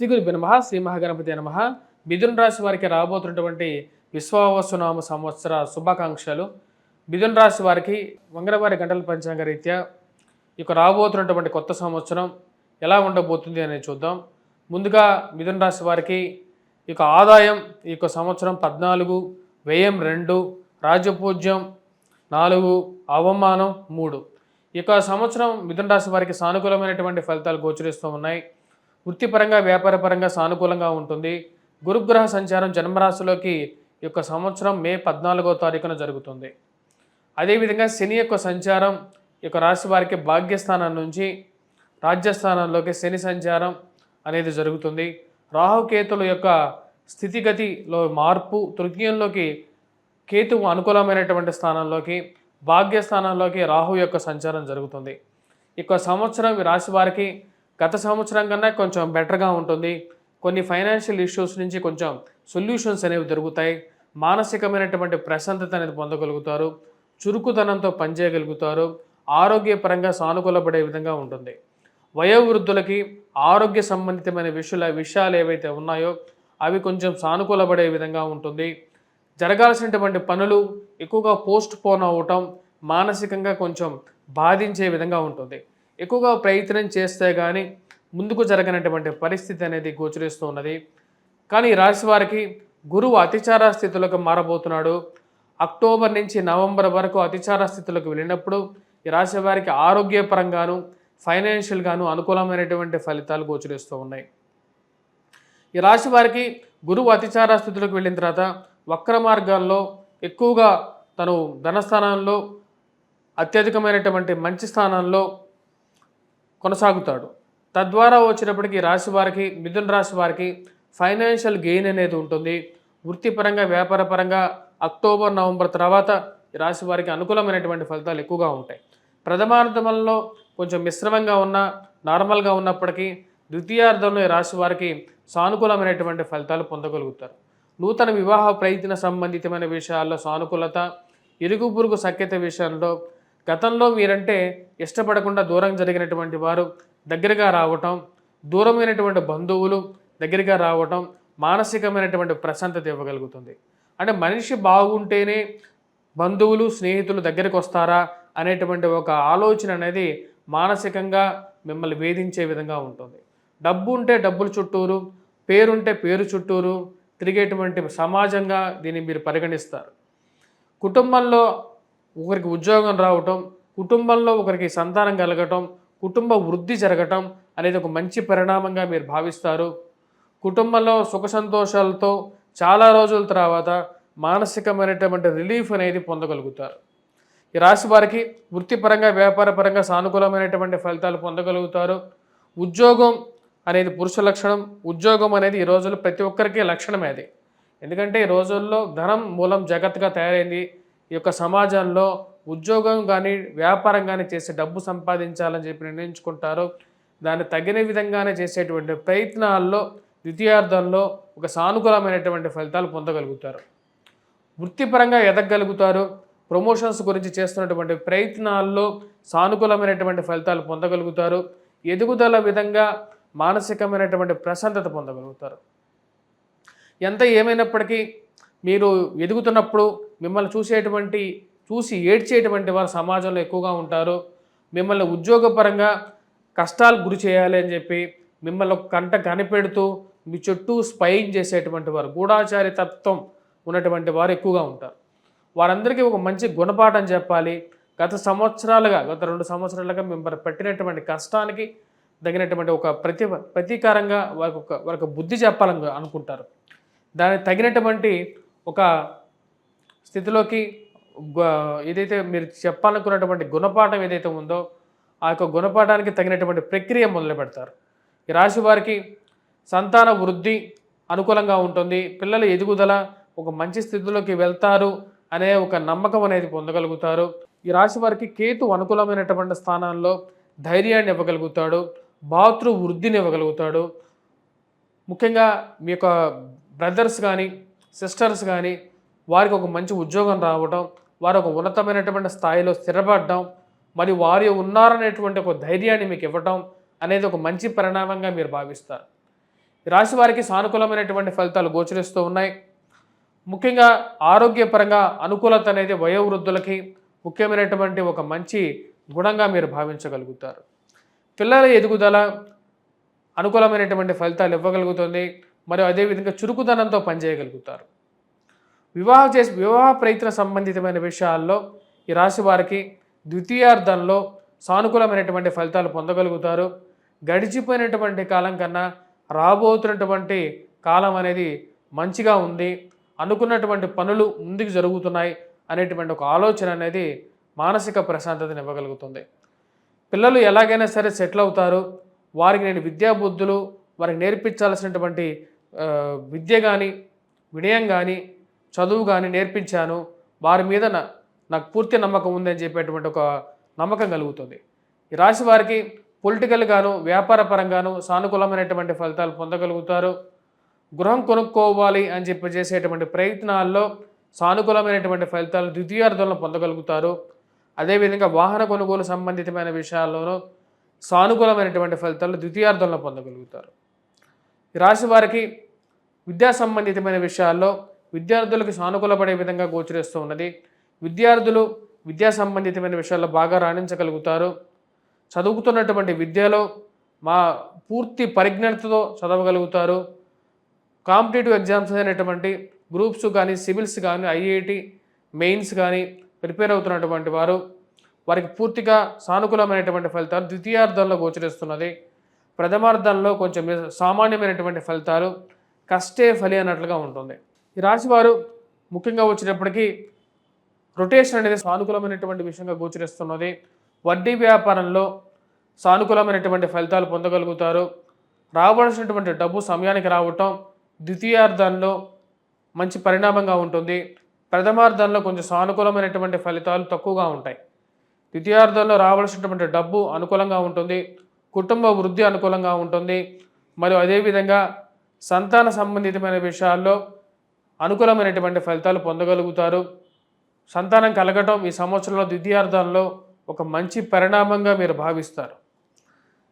శ్రీ గురు నమ శ్రీ మహాగణపతి నమ. మిథున రాశి వారికి రాబోతున్నటువంటి విశ్వావసునామ సంవత్సర శుభాకాంక్షలు. మిథున రాశి వారికి మంగళవారి గంటల పంచాంగ రీత్యా ఇక రాబోతున్నటువంటి కొత్త సంవత్సరం ఎలా ఉండబోతుంది అనేది చూద్దాం. ముందుగా మిథున రాశి వారికి ఇక ఆదాయం ఈ యొక్క సంవత్సరం పద్నాలుగు వ్యయం రెండు రాజపూజ్యం నాలుగు అవమానం మూడు. ఈ యొక్క సంవత్సరం మిథున రాశి వారికి సానుకూలమైనటువంటి ఫలితాలు గోచరిస్తూ ఉన్నాయి. వృత్తిపరంగా వ్యాపారపరంగా సానుకూలంగా ఉంటుంది. గురుగ్రహ సంచారం జన్మరాశిలోకి యొక్క సంవత్సరం మే పద్నాలుగో తారీఖున జరుగుతుంది. అదేవిధంగా శని యొక్క సంచారం యొక్క రాశి వారికి భాగ్యస్థానం నుంచి రాజ్యస్థానంలోకి శని సంచారం అనేది జరుగుతుంది. రాహుకేతుల యొక్క స్థితిగతిలో మార్పు తృతీయంలోకి కేతువు అనుకూలమైనటువంటి స్థానంలోకి భాగ్యస్థానంలోకి రాహు యొక్క సంచారం జరుగుతుంది. ఇక సంవత్సరం ఈ రాశి వారికి గత సంవత్సరం కన్నా కొంచెం బెటర్గా ఉంటుంది. కొన్ని ఫైనాన్షియల్ ఇష్యూస్ నుంచి కొంచెం సొల్యూషన్స్ అనేవి దొరుకుతాయి. మానసికమైనటువంటి ప్రశాంతత అనేది పొందగలుగుతారు. చురుకుదనంతో పనిచేయగలుగుతారు. ఆరోగ్యపరంగా సానుకూలపడే విధంగా ఉంటుంది. వయోవృద్ధులకి ఆరోగ్య సంబంధితమైన విషయాల విషయాలు ఏవైతే ఉన్నాయో అవి కొంచెం సానుకూలపడే విధంగా ఉంటుంది. జరగాల్సినటువంటి పనులు ఎక్కువగా పోస్ట్ పోన్ అవ్వటం మానసికంగా కొంచెం బాధించే విధంగా ఉంటుంది. ఎక్కువగా ప్రయత్నం చేస్తే కానీ ముందుకు జరగనటువంటి పరిస్థితి అనేది గోచరిస్తూ ఉన్నది. కానీ ఈ రాశి వారికి గురువు అతిచార స్థితులకు మారబోతున్నాడు. అక్టోబర్ నుంచి నవంబర్ వరకు అతిచార స్థితులకు వెళ్ళినప్పుడు ఈ రాశి వారికి ఆరోగ్యపరంగాను ఫైనాన్షియల్గాను అనుకూలమైనటువంటి ఫలితాలు గోచరిస్తూ ఉన్నాయి. ఈ రాశి వారికి గురువు అతిచార స్థితులకు వెళ్ళిన తర్వాత వక్ర మార్గాల్లో ఎక్కువగా తను ధనస్థానంలో అత్యధికమైనటువంటి మంచి స్థానంలో కొనసాగుతాడు. తద్వారా వచ్చినప్పటికీ రాశి వారికి మిథున రాశి వారికి ఫైనాన్షియల్ గెయిన్ అనేది ఉంటుంది. వృత్తిపరంగా వ్యాపారపరంగా అక్టోబర్ నవంబర్ తర్వాత ఈ రాశి వారికి అనుకూలమైనటువంటి ఫలితాలు ఎక్కువగా ఉంటాయి. ప్రథమార్థంలో కొంచెం మిశ్రమంగా ఉన్న నార్మల్గా ఉన్నప్పటికీ ద్వితీయార్థంలో ఈ రాశి వారికి సానుకూలమైనటువంటి ఫలితాలు పొందగలుగుతారు. నూతన వివాహ ప్రయత్న సంబంధితమైన విషయాల్లో సానుకూలత ఇరుగు పొరుగు సఖ్యత విషయంలో గతంలో మీరంటే ఇష్టపడకుండా దూరం జరిగినటువంటి వారు దగ్గరగా రావటం దూరమైనటువంటి బంధువులు దగ్గరగా రావటం మానసికమైనటువంటి ప్రశాంతత ఇవ్వగలుగుతుంది. అంటే మనిషి బాగుంటేనే బంధువులు స్నేహితులు దగ్గరికి వస్తారా అనేటువంటి ఒక ఆలోచన అనేది మానసికంగా మిమ్మల్ని వేధించే విధంగా ఉంటుంది. డబ్బు ఉంటే డబ్బుల చుట్టూరు పేరుంటే పేరు చుట్టూరు తిరిగేటువంటి సమాజంగా దీన్ని మీరు పరిగణిస్తారు. కుటుంబంలో ఒకరికి ఉద్యోగం రావటం కుటుంబంలో ఒకరికి సంతానం కలగటం కుటుంబ వృద్ధి జరగటం అనేది ఒక మంచి పరిణామంగా మీరు భావిస్తారు. కుటుంబంలో సుఖ సంతోషాలతో చాలా రోజుల తర్వాత మానసికమైనటువంటి రిలీఫ్ అనేది పొందగలుగుతారు. ఈ రాశి వారికి వృత్తిపరంగా వ్యాపారపరంగా సానుకూలమైనటువంటి ఫలితాలు పొందగలుగుతారు. ఉద్యోగం అనేది పురుష లక్షణం. ఉద్యోగం అనేది ఈ రోజుల్లో ప్రతి ఒక్కరికి లక్షణమే అది. ఎందుకంటే ఈ రోజుల్లో ధనం మూలం జగత్తుగా తయారైంది. యొక్క సమాజంలో ఉద్యోగం కానీ వ్యాపారం కానీ చేసి డబ్బు సంపాదించాలని చెప్పి నిర్ణయించుకుంటారు. దాన్ని తగిన విధంగానే చేసేటువంటి ప్రయత్నాల్లో ద్వితీయార్థంలో ఒక సానుకూలమైనటువంటి ఫలితాలు పొందగలుగుతారు. వృత్తిపరంగా ఎదగలుగుతారు. ప్రమోషన్స్ గురించి చేస్తున్నటువంటి ప్రయత్నాల్లో సానుకూలమైనటువంటి ఫలితాలు పొందగలుగుతారు. ఎదుగుదల విధంగా మానసికమైనటువంటి ప్రశాంతత పొందగలుగుతారు. ఎంత ఏమైనప్పటికీ మీరు ఎదుగుతున్నప్పుడు మిమ్మల్ని చూసేటువంటి చూసి ఏడ్చేటువంటి వారు సమాజంలో ఎక్కువగా ఉంటారు. మిమ్మల్ని ఉద్యోగపరంగా కష్టాలు గురి చేయాలి అని చెప్పి మిమ్మల్ని ఒక కంట కనిపెడుతూ మీ చుట్టూ స్పైయింగ్ చేసేటువంటి వారు గూఢాచారి తత్వం ఉన్నటువంటి వారు ఎక్కువగా ఉంటారు. వారందరికీ ఒక మంచి గుణపాఠం చెప్పాలి. గత సంవత్సరాలుగా గత రెండు సంవత్సరాలుగా మిమ్మల్ని పెట్టినటువంటి కష్టానికి తగినటువంటి ఒక ప్రతి ప్రతీకారంగా వారికి ఒక వారికి బుద్ధి చెప్పాలని అనుకుంటారు. దానికి తగినటువంటి ఒక స్థితిలోకి ఏదైతే మీరు చెప్పాలనుకున్నటువంటి గుణపాఠం ఏదైతే ఉందో ఆ యొక్క గుణపాఠానికి తగినటువంటి ప్రక్రియ మొదలు పెడతారు. ఈ రాశి వారికి సంతాన వృద్ధి అనుకూలంగా ఉంటుంది. పిల్లల ఎదుగుదల ఒక మంచి స్థితిలోకి వెళ్తారు అనే ఒక నమ్మకం అనేది పొందగలుగుతారు. ఈ రాశి వారికి కేతు అనుకూలమైనటువంటి స్థానాల్లో ధైర్యాన్ని ఇవ్వగలుగుతాడు. భాతృ వృద్ధిని ఇవ్వగలుగుతాడు. ముఖ్యంగా మీ యొక్క బ్రదర్స్ కానీ సిస్టర్స్ కానీ వారికి ఒక మంచి ఉద్యోగం రావడం వారు ఒక ఉన్నతమైనటువంటి స్థాయిలో స్థిరపడడం మరి వారు ఉన్నారనేటువంటి ఒక ధైర్యాన్ని మీకు ఇవ్వటం అనేది ఒక మంచి పరిణామంగా మీరు భావిస్తారు. రాశి వారికి సానుకూలమైనటువంటి ఫలితాలు గోచరిస్తూ ఉన్నాయి. ముఖ్యంగా ఆరోగ్యపరంగా అనుకూలత అనేది వయోవృద్ధులకి ముఖ్యమైనటువంటి ఒక మంచి గుణంగా మీరు భావించగలుగుతారు. పిల్లల ఎదుగుదల అనుకూలమైనటువంటి ఫలితాలు ఇవ్వగలుగుతుంది. మరియు అదేవిధంగా చురుకుదనంతో పనిచేయగలుగుతారు. వివాహ చేసి వివాహ ప్రయత్న సంబంధితమైన విషయాల్లో ఈ రాశి వారికి ద్వితీయార్థంలో సానుకూలమైనటువంటి ఫలితాలు పొందగలుగుతారు. గడిచిపోయినటువంటి కాలం కన్నా రాబోతున్నటువంటి కాలం అనేది మంచిగా ఉంది. అనుకున్నటువంటి పనులు ముందుకు జరుగుతున్నాయి అనేటువంటి ఒక ఆలోచన అనేది మానసిక ప్రశాంతతను ఇవ్వగలుగుతుంది పిల్లలు ఎలాగైనా సరే సెటిల్ అవుతారు. వారికి నేను విద్యాబుద్ధులు వారికి నేర్పించాల్సినటువంటి విద్య కానీ వినయం కానీ చదువు కానీ నేర్పించాను వారి మీద నాకు పూర్తి నమ్మకం ఉందని చెప్పేటువంటి ఒక నమ్మకం కలుగుతుంది. ఈ రాశి వారికి పొలిటికల్ గాను వ్యాపార పరంగాను సానుకూలమైనటువంటి ఫలితాలు పొందగలుగుతారు. గృహం కొనుక్కోవాలి అని చెప్పి చేసేటువంటి ప్రయత్నాల్లో సానుకూలమైనటువంటి ఫలితాలు ద్వితీయార్థంలో పొందగలుగుతారు. అదేవిధంగా వాహన కొనుగోలు సంబంధితమైన విషయాల్లోనూ సానుకూలమైనటువంటి ఫలితాలు ద్వితీయార్థంలో పొందగలుగుతారు. ఈ రాశి వారికి విద్యా సంబంధితమైన విషయాల్లో విద్యార్థులకు సానుకూలపడే విధంగా గోచరిస్తూ ఉన్నది. విద్యార్థులు విద్యా సంబంధితమైన విషయాల్లో బాగా రాణించగలుగుతారు. చదువుతున్నటువంటి విద్యలో మా పూర్తి పరిజ్ఞతతో చదవగలుగుతారు. కాంపిటేటివ్ ఎగ్జామ్స్ అయినటువంటి గ్రూప్స్ కానీ సివిల్స్ కానీ ఐఐటి మెయిన్స్ కానీ ప్రిపేర్ అవుతున్నటువంటి వారు వారికి పూర్తిగా సానుకూలమైనటువంటి ఫలితాలు ద్వితీయార్థంలో గోచరిస్తున్నది. ప్రథమార్థంలో కొంచెం సామాన్యమైనటువంటి ఫలితాలు కష్టే ఫలి అన్నట్లుగా ఉంటుంది. ఈ రాశివారు ముఖ్యంగా వచ్చినప్పటికీ రొటేషన్ అనేది సానుకూలమైనటువంటి విషయంగా గోచరిస్తున్నది. వడ్డీ వ్యాపారంలో సానుకూలమైనటువంటి ఫలితాలు పొందగలుగుతారు. రావాల్సినటువంటి డబ్బు సమయానికి రావటం ద్వితీయార్థంలో మంచి పరిణామంగా ఉంటుంది. ప్రథమార్థంలో కొంచెం సానుకూలమైనటువంటి ఫలితాలు తక్కువగా ఉంటాయి. ద్వితీయార్థంలో రావాల్సినటువంటి డబ్బు అనుకూలంగా ఉంటుంది. కుటుంబ వృద్ధి అనుకూలంగా ఉంటుంది. మరియు అదేవిధంగా సంతాన సంబంధితమైన విషయాల్లో అనుకూలమైనటువంటి ఫలితాలు పొందగలుగుతారు. సంతానం కలగటం ఈ సంవత్సరంలో ద్వితీయార్థంలో ఒక మంచి పరిణామంగా మీరు భావిస్తారు.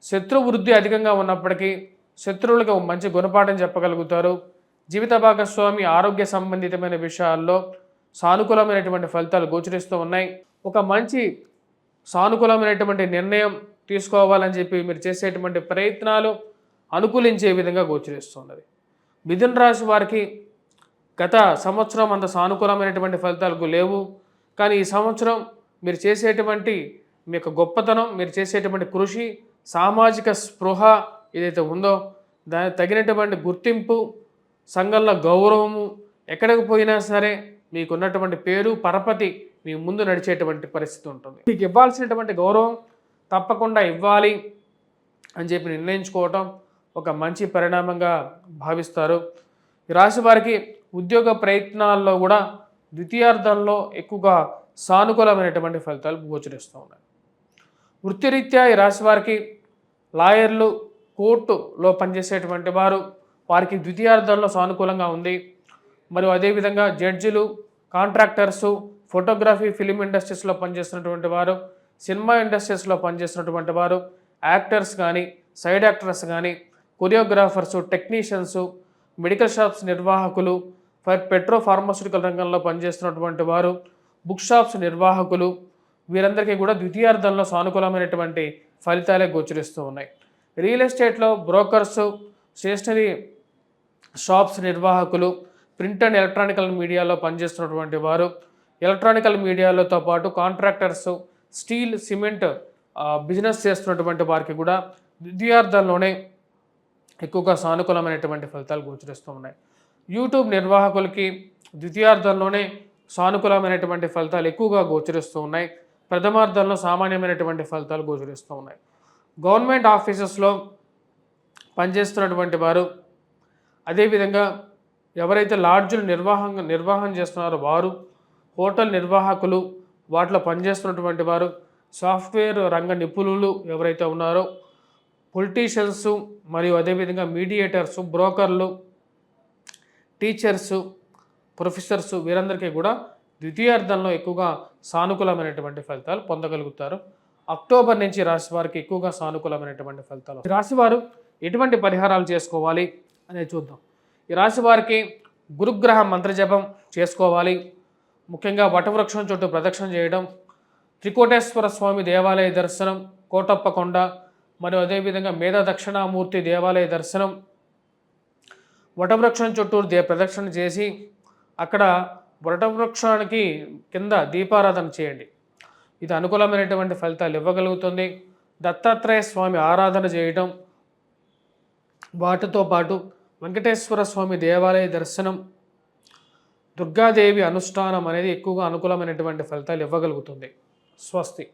శత్రు వృద్ధి అధికంగా ఉన్నప్పటికీ శత్రువులకు ఒక మంచి గుణపాఠం చెప్పగలుగుతారు. జీవిత భాగస్వామి ఆరోగ్య సంబంధితమైన విషయాల్లో సానుకూలమైనటువంటి ఫలితాలు గోచరిస్తూ ఉన్నాయి. ఒక మంచి సానుకూలమైనటువంటి నిర్ణయం తీసుకోవాలని చెప్పి మీరు చేసేటువంటి ప్రయత్నాలు అనుకూలించే విధంగా గోచరిస్తున్నది మిథున రాశి వారికి గత సంవత్సరం అంత సానుకూలమైనటువంటి ఫలితాలకు లేవు. కానీ ఈ సంవత్సరం మీరు చేసేటువంటి మీ యొక్క గొప్పతనం మీరు చేసేటువంటి కృషి సామాజిక స్పృహ ఏదైతే ఉందో దానికి తగినటువంటి గుర్తింపు సంఘంలో గౌరవము ఎక్కడికి పోయినా సరే మీకు ఉన్నటువంటి పేరు పరపతి మీ ముందు నడిచేటువంటి పరిస్థితి ఉంటుంది. మీకు ఇవ్వాల్సినటువంటి గౌరవం తప్పకుండా ఇవ్వాలి అని చెప్పి నిర్ణయించుకోవటం ఒక మంచి పరిణామంగా భావిస్తారు. ఈ రాశి వారికి ఉద్యోగ ప్రయత్నాల్లో కూడా ద్వితీయార్థంలో ఎక్కువగా సానుకూలమైనటువంటి ఫలితాలు గోచరిస్తూ ఉన్నాయి. వృత్తిరీత్యా ఈ రాశి వారికి లాయర్లు కోర్టులో పనిచేసేటువంటి వారు వారికి ద్వితీయార్థంలో సానుకూలంగా ఉంది. మరియు అదేవిధంగా జడ్జిలు కాంట్రాక్టర్సు ఫోటోగ్రఫీ ఫిలిం ఇండస్ట్రీస్లో పనిచేస్తున్నటువంటి వారు సినిమా ఇండస్ట్రీస్లో పనిచేస్తున్నటువంటి వారు యాక్టర్స్ కానీ సైడ్ యాక్టర్స్ కానీ కొరియోగ్రాఫర్సు టెక్నీషియన్సు మెడికల్ షాప్స్ నిర్వాహకులు పెట్రో ఫార్మాస్యూటికల్ రంగంలో పనిచేస్తున్నటువంటి వారు బుక్ షాప్స్ నిర్వాహకులు వీరందరికీ కూడా ద్వితీయార్థంలో సానుకూలమైనటువంటి ఫలితాలే గోచరిస్తూ ఉన్నాయి. రియల్ ఎస్టేట్లో బ్రోకర్స్ స్టేషనరీ షాప్స్ నిర్వాహకులు ప్రింట్ అండ్ ఎలక్ట్రానికల్ మీడియాలో పనిచేస్తున్నటువంటి వారు ఎలక్ట్రానికల్ మీడియాలతో పాటు కాంట్రాక్టర్స్ స్టీల్ సిమెంట్ బిజినెస్ చేస్తున్నటువంటి వారికి కూడా ద్వితీయార్థంలోనే ఎక్కువగా సానుకూలమైనటువంటి ఫలితాలు గోచరిస్తూ ఉన్నాయి. యూట్యూబ్ నిర్వాహకులకి ద్వితీయార్థంలోనే సానుకూలమైనటువంటి ఫలితాలు ఎక్కువగా గోచరిస్తూ ఉన్నాయి. ప్రథమార్థంలో సామాన్యమైనటువంటి ఫలితాలు గోచరిస్తూ ఉన్నాయి. గవర్నమెంట్ ఆఫీసెస్లో పనిచేస్తున్నటువంటి వారు అదేవిధంగా ఎవరైతే లాడ్జులు నిర్వాహం నిర్వాహం చేస్తున్నారో వారు హోటల్ నిర్వాహకులు వాటిలో పనిచేస్తున్నటువంటి వారు సాఫ్ట్వేర్ రంగ నిపుణులు ఎవరైతే ఉన్నారో పొలిటీషియన్స్ మరియు అదేవిధంగా మీడియేటర్స్ బ్రోకర్లు టీచర్సు ప్రొఫెసర్స్ వీరందరికీ కూడా ద్వితీయార్థంలో ఎక్కువగా సానుకూలమైనటువంటి ఫలితాలు పొందగలుగుతారు. అక్టోబర్ నుంచి రాశి వారికి ఎక్కువగా సానుకూలమైనటువంటి ఫలితాలు ఈ ఎటువంటి పరిహారాలు చేసుకోవాలి అనేది చూద్దాం. ఈ రాశి వారికి గురుగ్రహ మంత్రజపం చేసుకోవాలి. ముఖ్యంగా వటవృక్షం చుట్టూ ప్రదక్షిణ చేయడం త్రికోటేశ్వర స్వామి దేవాలయ దర్శనం కోటప్పకొండ మరియు అదేవిధంగా మేధా దక్షిణామూర్తి దేవాలయ దర్శనం వటవృక్షం చుట్టూ దే ప్రదక్షిణ చేసి అక్కడ వటవృక్షానికి కింద దీపారాధన చేయండి. ఇది అనుకూలమైనటువంటి ఫలితాలు ఇవ్వగలుగుతుంది. దత్తాత్రేయ స్వామి ఆరాధన చేయటం వాటితో పాటు వెంకటేశ్వర స్వామి దేవాలయ దర్శనం దుర్గాదేవి అనుష్ఠానం అనేది ఎక్కువగా అనుకూలమైనటువంటి ఫలితాలు ఇవ్వగలుగుతుంది. స్వస్తి.